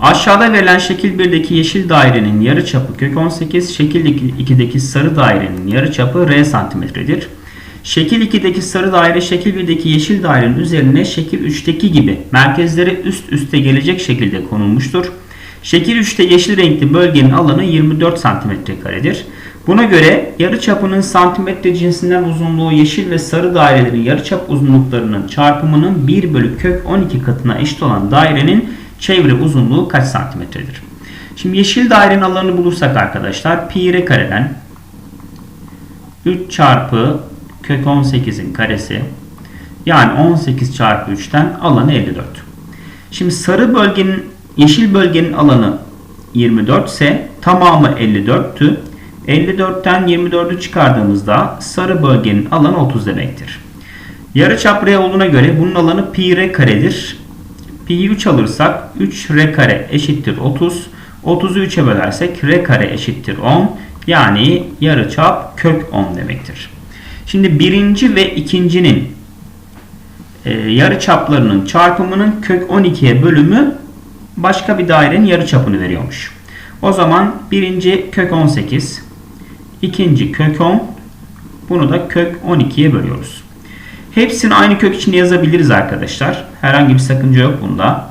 Aşağıda verilen şekil 1'deki yeşil dairenin yarıçapı kök 18, şekil 2'deki sarı dairenin yarıçapı r santimetredir. Şekil 2'deki sarı daire şekil 1'deki yeşil dairenin üzerine şekil 3'teki gibi merkezleri üst üste gelecek şekilde konulmuştur. Şekil 3'te yeşil renkli bölgenin alanı 24 cm karedir. Buna göre yarıçapının santimetre cinsinden uzunluğu yeşil ve sarı dairelerin yarıçap uzunluklarının çarpımının 1 bölü kök 12 katına eşit olan dairenin çevre uzunluğu kaç santimetredir? Şimdi yeşil dairenin alanını bulursak arkadaşlar pi r kareden 3 çarpı kök 18'in karesi yani 18 çarpı 3'ten alanı 54. Şimdi sarı bölgenin yeşil bölgenin alanı 24 ise tamamı 54'tü. 54'ten 24'ü çıkardığımızda sarı bölgenin alanı 30 demektir. Yarıçap r olduğuna göre bunun alanı pi r karedir. Pi'yi 3 alırsak 3 r kare eşittir 30. 30'u 3'e bölersek r kare eşittir 10. Yani yarıçap kök 10 demektir. Şimdi birinci ve ikincinin e, yarıçaplarının çarpımının kök 12'ye bölümü başka bir dairenin yarıçapını veriyormuş. O zaman birinci kök 18, ikinci kök 10, bunu da kök 12'ye bölüyoruz. Hepsini aynı kök içinde yazabiliriz arkadaşlar. Herhangi bir sakınca yok bunda.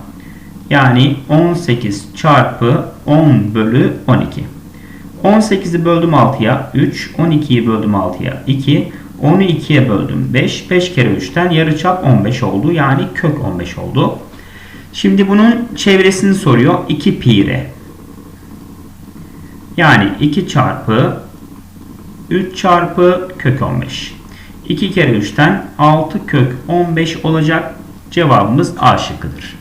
Yani 18 çarpı 10 bölü 12. 18'i böldüm 6'ya 3, 12'yi böldüm 6'ya 2, 10'u 2'ye böldüm 5. 5 kere 3'ten yarıçap 15 oldu. Yani kök 15 oldu. Şimdi bunun çevresini soruyor. 2 pi r. Yani 2 çarpı 3 çarpı kök 15. 2 kere 3'ten 6 kök 15 olacak. Cevabımız A şıkkıdır.